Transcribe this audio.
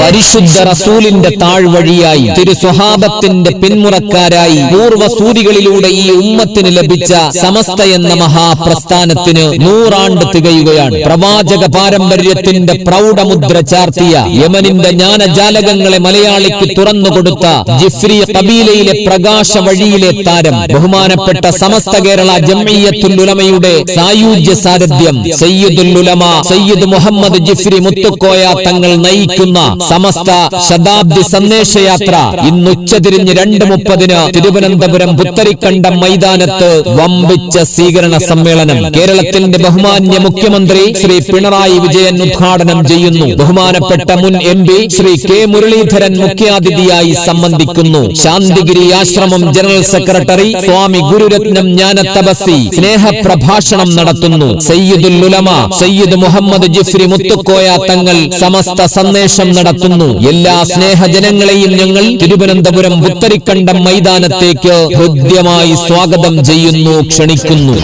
പരിശുദ്ധ റസൂലിന്റെ താഴ്വഴിയായി തിരു സ്വഹാബത്തിന്റെ പിന്മുറക്കാരായി പൂർവസൂരികളിലൂടെ ഈ ഉമ്മത്തിന് ലഭിച്ച സമസ്ത എന്ന മഹാപ്രസ്ഥാനത്തിന് നൂറാണ്ട് തികയുകയാണ്. പ്രവാചക പാരമ്പര്യത്തിന്റെ പ്രൗഢമുദ്ര ചാർത്തിയ യമനിന്റെ ജ്ഞാനജാലകങ്ങളെ മലയാളിക്ക് തുറന്നുകൊടുത്ത ജിഫ്രി കബീലയിലെ പ്രകാശ വഴിയിലെ താരം ബഹുമാനപ്പെട്ട സമസ്ത കേരള ജംഇയ്യത്തുൽ ഉലമയുടെ സായുജ്യ സാരഥ്യം സയ്യിദുൽ ഉലമ സയ്യിദ് മുഹമ്മദ് ജിഫ്രി മുത്തുക്കോയ തങ്ങൾ നയിക്കുന്ന സമസ്ത ശതാബ്ദി സന്ദേശയാത്ര ഇന്ന് ഉച്ചതിരിഞ്ഞ് രണ്ട് മുപ്പതിന് തിരുവനന്തപുരം പുത്തരിക്കണ്ടം മൈതാനത്ത് വമ്പിച്ച സ്വീകരണ സമ്മേളനം കേരളത്തിന്റെ ബഹുമാന്യ മുഖ്യമന്ത്രി ശ്രീ പിണറായി വിജയൻ ഉദ്ഘാടനം ചെയ്യുന്നു. ബഹുമാനപ്പെട്ട മുൻ M P Shri K Muraleedharan മുഖ്യാതിഥിയായി സംബന്ധിക്കുന്നു. ശാന്തിഗിരി ആശ്രമം ജനറൽ സെക്രട്ടറി സ്വാമി ഗുരുരത്നം ജ്ഞാനത്തപസി സ്നേഹപ്രഭാഷണം നടത്തുന്നു. സയ്യിദുൽ ഉലമ സയ്യിദ് മുഹമ്മദ് ജിഫ്രി മുത്തുക്കോയ തങ്ങൾ സമസ്ത സന്ദേശം നടത്തുന്നു. എല്ലാ സ്നേഹജനങ്ങളെയും ഞങ്ങൾ തിരുവനന്തപുരം പുത്തരിക്കണ്ടം മൈതാനത്തേക്ക് ഹൃദ്യമായി സ്വാഗതം ചെയ്യുന്നു. ക്ഷണിക്കുന്നു.